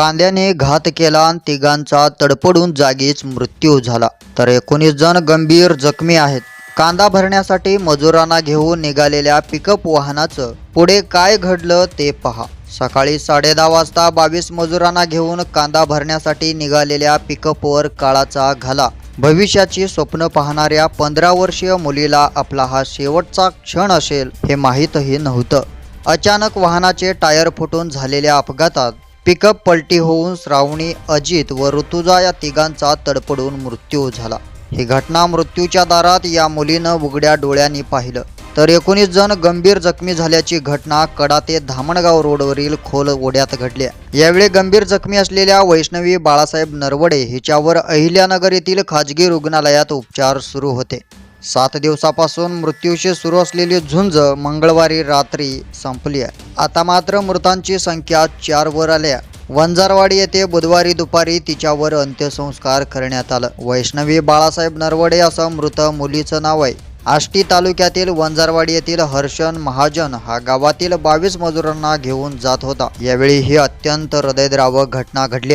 कांद्याने घात केला आणि तिघांचा तडपडून जागीच मृत्यू झाला. तर एकोणीस जण गंभीर जखमी आहेत. कांदा भरण्यासाठी मजुरांना घेऊन निघालेल्या पिकअप वाहनाचं पुढे काय घडलं ते पहा. सकाळी साडेदहा वाजता बावीस मजुरांना घेऊन कांदा भरण्यासाठी निघालेल्या पिकअपवर काळाचा घाला. भविष्याची स्वप्न पाहणाऱ्या पंधरा वर्षीय मुलीला आपला हा शेवटचा क्षण असेल हे माहीतही नव्हतं. अचानक वाहनाचे टायर फुटून झालेल्या अपघातात पिकअप पलटी होऊन श्रावणी अजित व ऋतुजा या तिघांचा तडपडून मृत्यू झाला. ही घटना मृत्यूच्या दारात या मुलीनं उघड्या डोळ्यांनी पाहिलं. तर एकोणीस जण गंभीर जखमी झाल्याची घटना कडा ते धामणगाव रोडवरील खोल ओढ्यात घडली यावेळी गंभीर जखमी असलेल्या वैष्णवी बाळासाहेब नरवडे हिच्यावर अहिल्यानगर येथील खाजगी रुग्णालयात उपचार सुरू होते. सात दिवसापासून मृत्यूशी सुरू असलेली झुंज मंगळवारी रात्री संपली आहे. आता मात्र मृतांची संख्या चार वर आल्या वंजारवाडी येथे बुधवारी दुपारी तिच्यावर अंत्यसंस्कार करण्यात आलं. वैष्णवी बाळासाहेब नरवडे असं मृत मुलीचं नाव आहे. आष्टी तालुक्यातील वंजारवाडी येथील हर्षन महाजन हा गावातील बावीस मजुरांना घेऊन जात होता. यावेळी ही अत्यंत हृदयद्रावक घटना घडली